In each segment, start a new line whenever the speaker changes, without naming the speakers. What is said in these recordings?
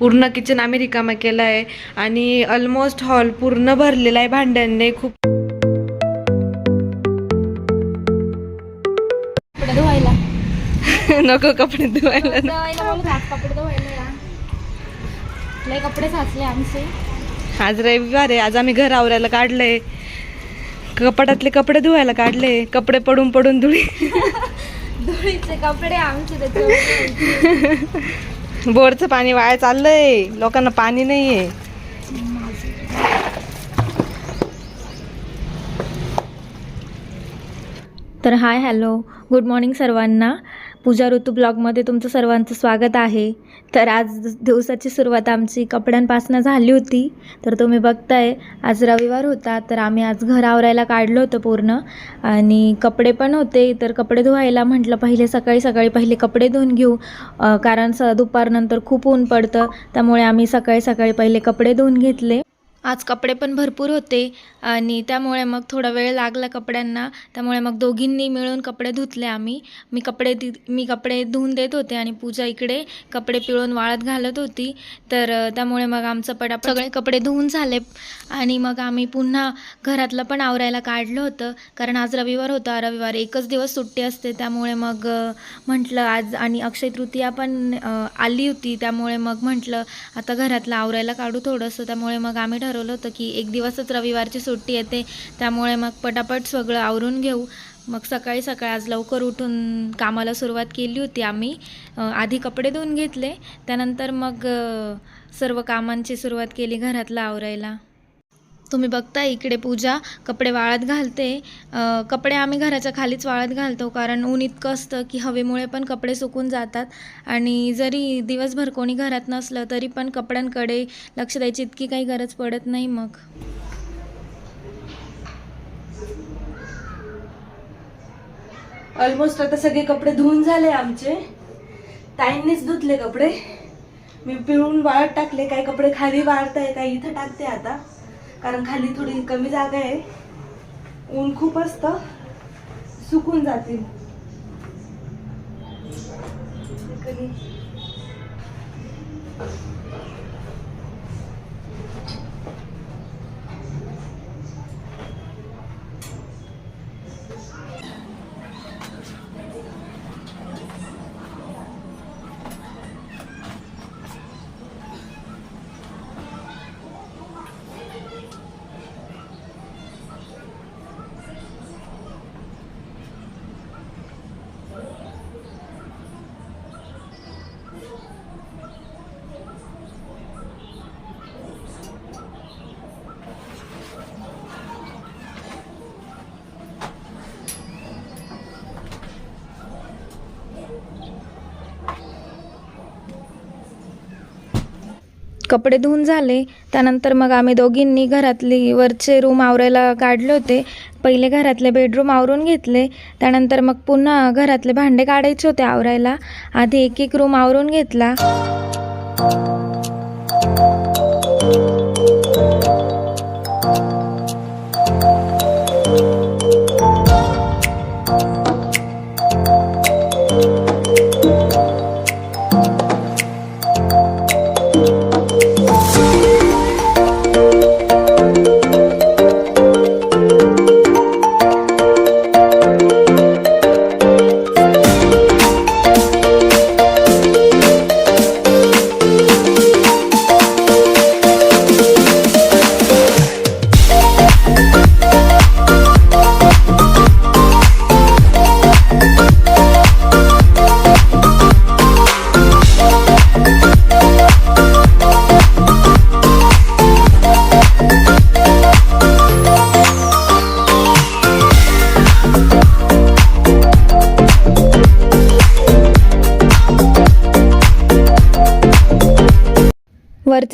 पूर्ण किचन आम्ही रिकामा केला आहे आणि ऑलमोस्ट हॉल पूर्ण भरलेला आहे भांड्यांनी. खूप
कपडे धुवायला.
नको कपडे धुवायला
कपडे साचले आमचे.
आज रविवार आहे. आज आम्ही घर आवरायला काढलंय. कपाटातले कपडे धुवायला काढले. कपडे पडून पडून धुळी
धुळीचे कपडे आमचे
बोरचं पाणी वाया चाललंय. लोकांना पाणी नाहीये.
तर हाय हॅलो. गुड मॉर्निंग सर्वांना. पूजा ऋतू ब्लॉगमध्ये तुमचं सर्वांचं स्वागत आहे. तर आज दिवसाची सुरुवात आमची कपड्यांपासून झाली होती. तर तुम्ही बघताय आज रविवार होता तर आम्ही आज घर आवरायला काढलं होतं पूर्ण. आणि कपडे पण होते तर कपडे धुवायला म्हटलं पहिले सकाळी सकाळी पहिले कपडे धुवून घेऊ. कारण स दुपारनंतर खूप ऊन पडतं त्यामुळे आम्ही सकाळी सकाळी पहिले कपडे धुवून घेतले. आज कपडे पण भरपूर होते आणि त्यामुळे मग थोडा वेळ लागला कपड्यांना. त्यामुळे मग दोघींनी मिळून कपडे धुतले आम्ही. मी कपडे दि मी कपडे धुवून देत होते आणि पूजा इकडे कपडे पिळून वाळत घालत होती. तर त्यामुळे मग आमचं पटापट सगळे कपडे धुवून झाले आणि मग आम्ही पुन्हा घरातलं पण आवरायला काढलं होतं. कारण आज रविवार होता रविवार एकच दिवस सुट्टी असते. त्यामुळे मग म्हटलं आज आणि अक्षय तृतीया पण आली होती. त्यामुळे मग म्हटलं आता घरातलं आवरायला काढू थोडंसं. त्यामुळे मग आम्ही ठरवलं होतं की एक दिवसच रविवारची सुट्टी येते त्यामुळे मग पटापट सगळं आवरून घेऊ. मग सकाळी सकाळी आज लवकर उठून कामाला सुरुवात केली होती आम्ही. आधी कपडे धुवून घेतले त्यानंतर मग सर्व कामांची सुरुवात केली घरातलं आवरायला. तुम्ही बघता इकडे पूजा कपडे वाळत घालते. कपडे आम्ही घराच्या खालीच वाळत घालतो कारण ऊन इतकं असतं की हवेमुळे पण कपडे सुकून जातात. आणि जरी दिवसभर कोणी घरात नसलं तरी पण कपड्यांकडे लक्ष द्यायची इतकी काही गरज पडत नाही मग.
ऑलमोस्ट आता सगळे कपडे धुवून झाले आमचे. ताईंनीच धुतले कपडे. मी पिळून वाळत टाकले काही कपडे खाली वाळताय काही इथं टाकते आता. कारण खाली थोडी कमी जागा आहे. ऊन खूप असतं. सुकून जातील. कधी-
कपडे धुवून झाले. त्यानंतर मग आम्ही दोघींनी घरातली वरचे रूम आवरायला काढले होते. पहिले घरातले बेडरूम आवरून घेतले. त्यानंतर मग पुन्हा घरातले भांडे काढायचे होते आवरायला. आधी एक एक रूम आवरून घेतला.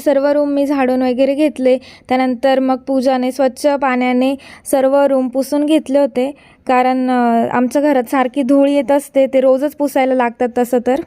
सर्व रूम मी झाडून वगैरे घेतले. त्यानंतर मग पूजाने स्वच्छ पाण्याने सर्व रूम पुसून घेतले होते. कारण आमच्या घरात सारखी धूळ येत असते ते रोजच पुसायला लागतात तसं तर.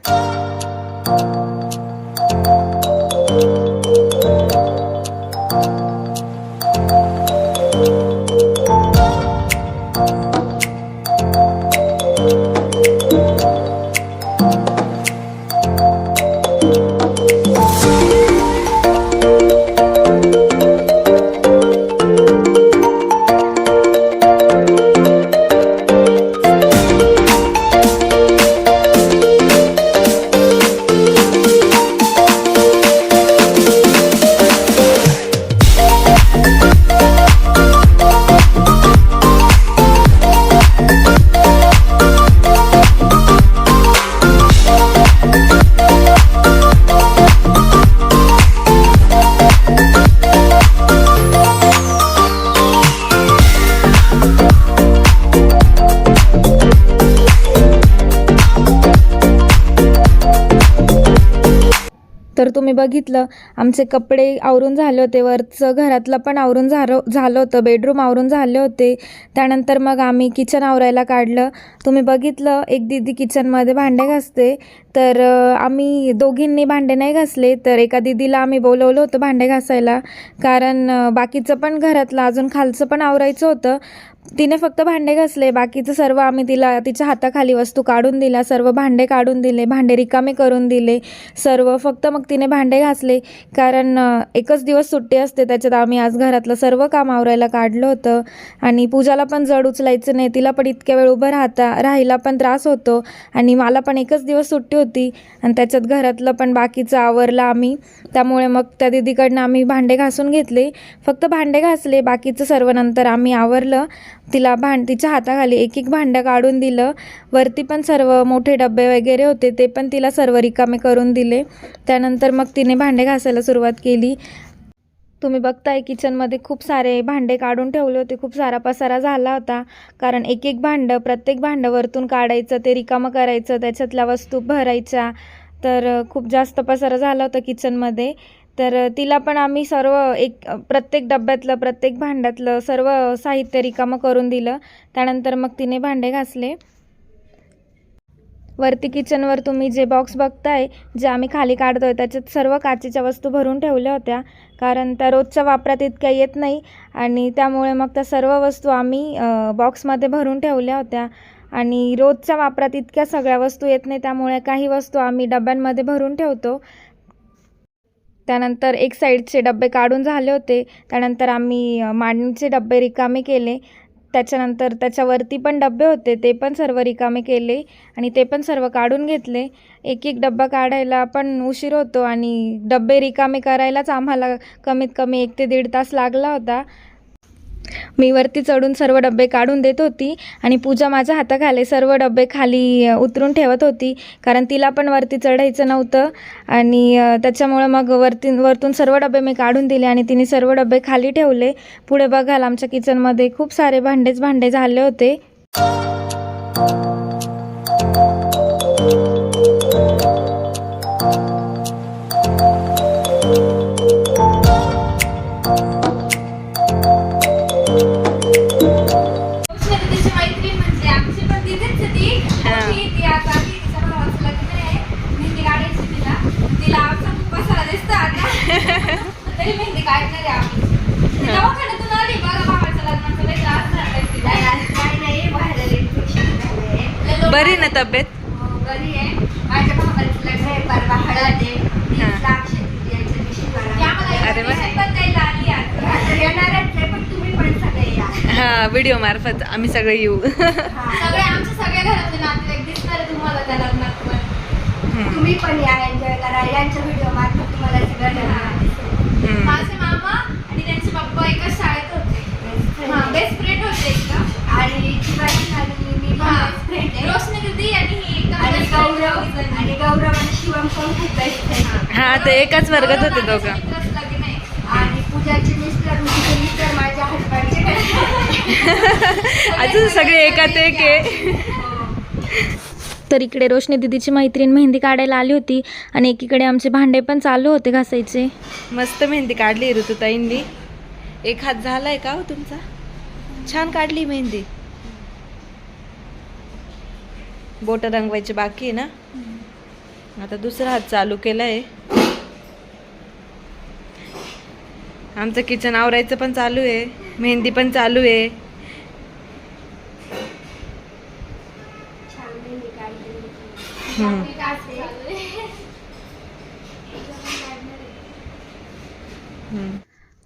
तर तुम्ही बघितलं आमचे कपडे आवरून झाले होते वरचं घरातलं पण आवरून झालं झालं होतं बेडरूम आवरून झाले होते. त्यानंतर मग आम्ही किचन आवरायला काढलं. तुम्ही बघितलं एक दीदी किचनमध्ये भांडे घासते. तर आम्ही दोघींनी भांडे नाही घासले तर एका दीदीला आम्ही बोलवलं होतं भांडे घासायला. कारण बाकीचं पण घरातलं अजून खालचं पण आवरायचं होतं. तिने फक्त भांडे घासले बाकीचं सर्व आम्ही तिला तिच्या हाताखाली वस्तू काढून दिल्या सर्व भांडे काढून दिले भांडे रिकामे करून दिले सर्व फक्त मग तिने भांडे घासले. कारण एकच दिवस सुट्टी असते त्याच्यात आम्ही आज घरातलं सर्व काम आवरायला काढलं होतं. आणि पूजाला पण जड उचलायचं नाही तिला पण इतक्या वेळ उभं राहता राहायला पण त्रास होतो. आणि मला पण एकच दिवस सुट्टी होती आणि त्याच्यात घरातलं पण बाकीचं आवरलं आम्ही. त्यामुळे मग त्या दिदीकडनं आम्ही भांडे घासून घेतले. फक्त भांडे घासले बाकीचं सर्व नंतर आम्ही आवरलं. तिला भांड तिच्या हाताखाली एक एक भांडं काढून दिलं. वरती पण सर्व मोठे डबे वगैरे होते ते पण तिला सर्व रिकामे करून दिले. त्यानंतर मग तिने भांडे घासायला सुरुवात केली. तुम्ही बघताय किचनमध्ये खूप सारे भांडे काढून ठेवले होते खूप सारा पसारा झाला होता. कारण एक एक भांडं प्रत्येक भांडं वरतून काढायचं ते रिकामं करायचं त्याच्यातल्या वस्तू भरायच्या. तर खूप जास्त पसारा झाला होता किचनमध्ये. तर तिला पण आम्ही सर्व एक प्रत्येक डब्यातलं प्रत्येक भांड्यातलं सर्व साहित्य रिकामं करून दिलं. त्यानंतर मग तिने भांडे घासले. वरती किचनवर तुम्ही जे बॉक्स बघताय जे आम्ही खाली काढतो आहे त्याच्यात सर्व काचेच्या वस्तू भरून ठेवल्या होत्या. कारण त्या रोजच्या वापरात इतक्या येत नाही. आणि त्यामुळे मग त्या सर्व वस्तू आम्ही बॉक्समध्ये भरून ठेवल्या होत्या. आणि रोजच्या वापरात इतक्या सगळ्या वस्तू येत नाही त्यामुळे काही वस्तू आम्ही डब्यांमध्ये भरून ठेवतो. त्यानंतर एक साईडचे डबे काढून झाले होते. त्यानंतर आम्ही मांडणीचे डबे रिकामे केले. त्याच्यानंतर त्याच्यावरती पण डबे होते ते पण सर्व रिकामे केले आणि ते पण सर्व काढून घेतले. एक एक डब्बा काढायला पण उशीर होतो आणि डबे रिकामे करायलाच आम्हाला कमीत कमी एक ते दीड तास लागला होता. मी वरती चढून सर्व डबे काढून देत होती आणि पूजा माझ्या हाताखाली सर्व डबे खाली उतरून ठेवत होती. कारण तिला पण वरती चढायचं नव्हतं. आणि त्याच्यामुळं मग वरती वरतून सर्व डबे मी काढून दिले आणि तिने सर्व डबे खाली ठेवले. पुढे बघाल आमच्या किचनमध्ये खूप सारे भांडेच भांडे झाले होते.
बरी ना तब्येत?
हो, बरी आहे. माझ्या आहे परवा हळद आहे.
व्हिडिओ मार्फत आम्ही सगळे येऊ.
सगळे आमच्या सगळ्या घरातले नातेवाईक दिसणार आहे तुम्हाला त्या लग्नात पण.
हम्म.
तुम्ही पण या एन्जॉय करा. यांच्या व्हिडिओ मार्फत तुम्हाला सगळं येणार दिसेल.
हम्म.
माझे मामा आणि त्यांचे पप्पा एकाच शाळेत होते. हा बेस्ट फ्रेंड होते एकदम.
आणि शिवाजी आणि मी
हा
फ्रेंड आहे
रोशनी दीदी आणि ही एकदम
आणि
best friend
गौरव
दोघीजणी.
आणि गौरव आणि शिवम पण खूप बेस्ट फ्रेंड
हा ते एकाच वर्गात होते दोघं.
माझ्या मित्राचं लग्न आहे.
आणि पूजाचे मिस्टर तुझे मिस्टर माझ्या हसबंडचे
अजून सगळे एकात एक आहे.
तर इकडे रोशनी दिदीची मैत्रीण मेहंदी काढायला आली होती आणि एकीकडे आमचे भांडे पण चालू होते घासायचे.
मस्त मेहंदी काढली ऋतुताईंनी. एक हात झालाय का हो तुमचा? छान काढली मेहंदी. बोट रंगवायची बाकी आहे ना? आता दुसरा हात चालू केलाय. आमचं किचन आवरायचं पण चालू आहे. मेहंदी पण चालू आहे.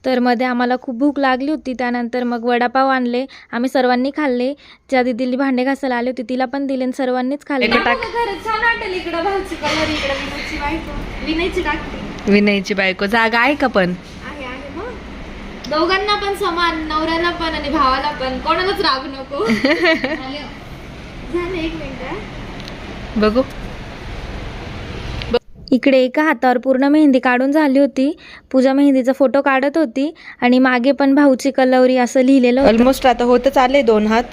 तर मध्ये आम्हाला खूप भूक लागली होती त्यानंतर मग वडापाव आणले आम्ही सर्वांनी खाल्ले. ज्या दिदीली भांडे घासायला आले होते तिला पण दिले आणि सर्वांनीच खाल्ले.
विनायची
बायको. जागा आहे का पण?
दोघांना पण समान नवऱ्याला पण आणि भावाला पण. कोणालाच रागू नको. झालं एक मिनिट
बघू.
इकडे एका हातावर पूर्ण मेहंदी काढून झाली होती. पूजा मेहंदीचा फोटो काढत होती आणि मागे पण भाऊची कलवरी असं लिहिलेलं होतं.
ऑलमोस्ट आता होतच आले दोन हात.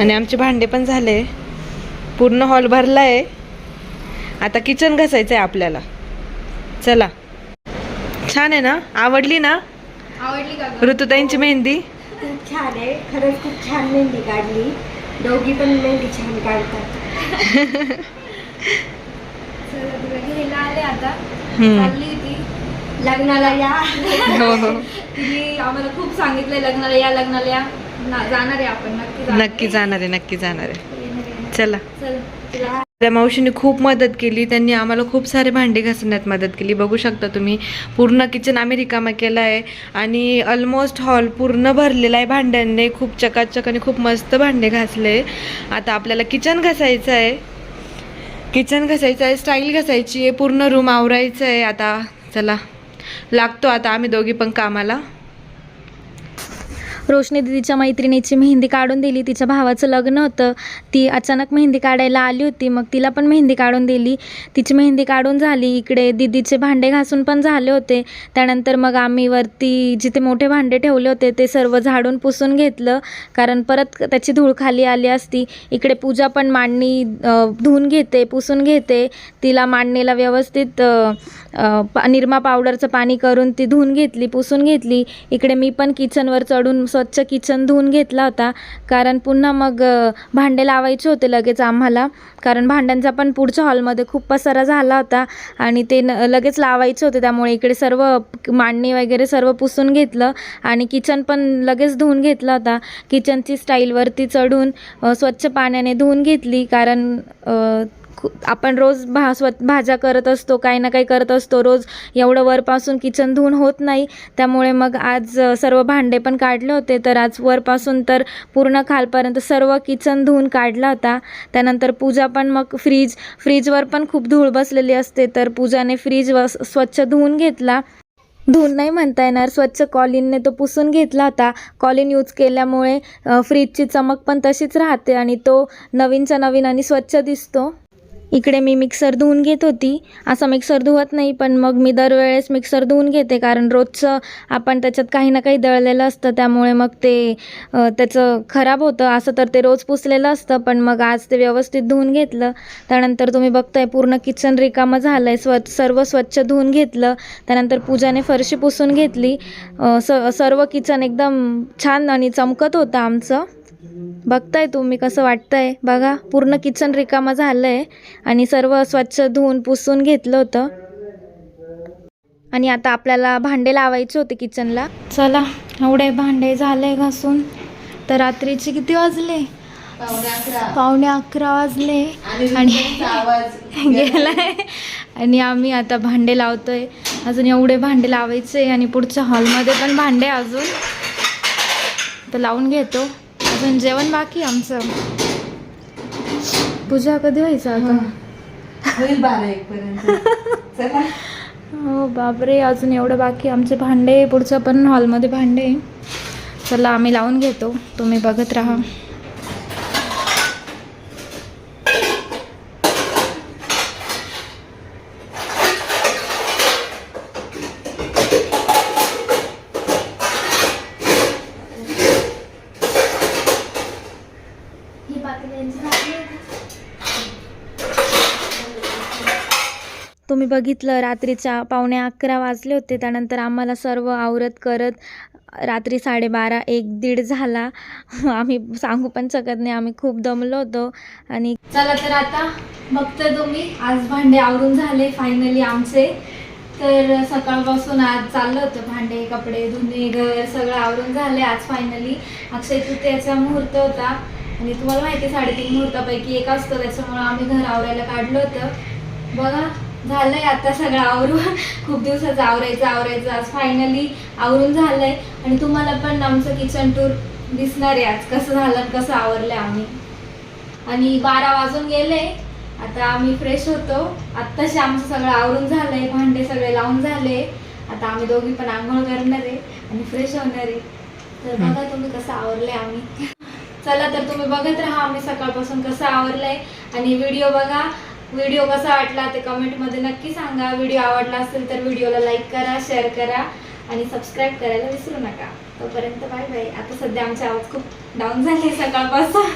आणि आमचे भांडे पण झाले. पूर्ण हॉल भरलाय. आता किचन घासायचं आहे आपल्याला. चला. छान आहे ना? आवडली ना?
आवडली का गं?
ऋतुताईंची मेहंदी?
खूप छान आहे. खरंच खूप छान मेहंदी काढली. दोघी पण मेहंदी छान काढतात.
चला तुला घ्यायला आले आता.
हम्म.
चालली ती
लग्नाला या.
हो हो.
तिने आम्हाला खूप सांगितलंय लग्नाला या लग्नाला या. ना- जाणार आहे आपण. नक्की जाणार
नक्की जाणार आहे नक्की जाणार आहे. चला.
चल. तुला
त्या मावशीने खूप मदत केली. त्यांनी आम्हाला खूप सारे भांडे घासण्यात मदत केली. बघू शकता तुम्ही पूर्ण किचन आम्ही रिकामा केला आहे आणि ऑलमोस्ट हॉल पूर्ण भरलेला आहे भांड्यांनी. खूप चकाचक आणि खूप मस्त भांडे घासले. आता आपल्याला किचन घासायचं आहे किचन घासायचं आहे स्टाईल घासायची आहे पूर्ण रूम आवरायचं आहे आता चला लागतो आता आम्ही दोघी पण कामाला.
रोशनी दिदीच्या मैत्रिणीची मेहंदी काढून दिली. तिच्या भावाचं लग्न होतं. ती अचानक मेहंदी काढायला आली होती. मग तिला पण मेहंदी काढून दिली. तिची मेहंदी काढून झाली. इकडे दिदीचे भांडे घासून पण झाले होते. त्यानंतर मग आम्ही वरती जिथे मोठे भांडे ठेवले होते ते सर्व झाडून पुसून घेतलं. कारण परत त्याची धूळ खाली आली असती. इकडे पूजा पण मांडणी धुवून घेते पुसून घेते. तिला मांडणीला व्यवस्थित निरमा पावडरचं पाणी करून ती धुवून घेतली पुसून घेतली. इकडे मी पण किचनवर चढून स्वच्छ किचन धुवून घेतला होता. कारण पुन्हा मग भांडे लावायचे होते लगेच आम्हाला. कारण भांड्यांचा पण पुढच्या हॉलमध्ये खूप पसारा झाला होता. आणि ते न लगेच लावायचे होते. त्यामुळे इकडे सर्व मांडणी वगैरे सर्व पुसून घेतलं. आणि किचन पण लगेच धुवून घेतला होता. किचनची स्टाईलवरती चढून स्वच्छ पाण्याने धुवून घेतली. कारण आपण रोज भा स्व भाज्या करत असतो काही ना काही करत असतो रोज एवढं वरपासून किचन धुवून होत नाही. त्यामुळे मग आज सर्व भांडे पण काढले होते. तर आज वरपासून तर पूर्ण खालपर्यंत सर्व किचन धुवून काढला होता. त्यानंतर पूजा पण मग फ्रीज फ्रीजवर पण खूप धूळ बसलेली असते. तर पूजाने फ्रीज व स्वच्छ धुवून घेतला. धुवून नाही म्हणता येणार. स्वच्छ कॉलिनने तो पुसून घेतला होता. कॉलिन यूज केल्यामुळे फ्रीजची चमक पण तशीच राहते आणि तो नवीनचा नवीन आणि स्वच्छ दिसतो. इकडे मी मिक्सर धुवून घेत होती. असा मिक्सर धुवत नाही पण मग मी दरवेळेस मिक्सर धुवून घेते कारण रोजचं आपण त्याच्यात काही ना काही दळलेलं असतं. त्यामुळे मग ते त्याचं खराब होतं. असं तर ते रोज पुसलेलं असतं पण मग आज ते व्यवस्थित धुवून घेतलं. त्यानंतर तुम्ही बघताय पूर्ण किचन रिकामं झालं आहे स्व सर्व स्वच्छ धुवून घेतलं. त्यानंतर पूजाने फरशी पुसून घेतली. स सर्व किचन एकदम छान आणि चमकत होतं आमचं. बघताय तुम्ही कसं वाटतंय. बघा पूर्ण किचन रिकामं झालं आहे आणि सर्व स्वच्छ धुवून पुसून घेतलं होतं. आणि आता आपल्याला भांडे लावायचे होते किचनला. चला एवढे भांडे झाले घासून. तर रात्रीचे किती वाजले? पावणे अकरा. वाजले. आणि गेलाय. आणि आम्ही आता भांडे लावतोय. अजून एवढे भांडे लावायचे आणि पुढच्या हॉलमध्ये पण भांडे अजून. तर लावून घेतो. अजून जेवण बाकी आमचं. पूजा कधी व्हायचं आता?
होईल बारा एक पर्यंत. चला.
हो बापरे अजून एवढं बाकी आमचे भांडे पुढचं पण हॉलमध्ये भांडे. चला आम्ही लावून घेतो. तुम्ही बघत राहा. मी बघितलं रात्रीच्या पावणे अकरा वाजले होते. त्यानंतर आम्हाला सर्व आवरत करत रात्री साडेबारा एक दीड झाला. आम्ही सांगू पण शकत नाही आम्ही खूप दमलो होतो. आणि चला तर आता बघतोय तुम्ही. आज भांडे आवरून झाले फायनली आमचे. तर सकाळपासून आज चाललं होतं भांडे कपडे धुणे घर सगळं आवरून झाले आज फायनली अक्षय तृतीयाचा मुहूर्त होता. आणि तुम्हाला माहिती आहे साडेतीन मुहूर्तापैकी एक असतो. त्याच्यामुळं आम्ही घर आवरायला काढलं होतं. बघा झालंय आता सगळं आवरून. खूप दिवसाचं आवरायचं आवरायचं. आज फायनली आवरून झालंय. आणि तुम्हाला पण आमचं किचन टूर दिसणार आहे आज. कसं झालं कसं आवरलंय आम्ही. आणि बारा वाजून गेले. आता आम्ही फ्रेश होतो. आत्ताशी आमचं सगळं आवरून झालंय. भांडे सगळे लावून झाले. आता आम्ही दोघी पण आंघोळ करणार आहे आणि फ्रेश होणार आहे. तर बघा तुम्ही कसं आवरलंय आम्ही. चला तर तुम्ही बघत राहा आम्ही सकाळपासून कसं आवरलंय. आणि व्हिडिओ बघा. व्हिडिओ कसा वाटला ते कमेंटमध्ये नक्की सांगा. व्हिडिओ आवडला असेल तर व्हिडिओला लाईक करा शेअर करा आणि सबस्क्राईब करायला विसरू नका. तोपर्यंत बाय बाय आता सध्या आमचे आवाज खूप डाऊन झाले सकाळपासून.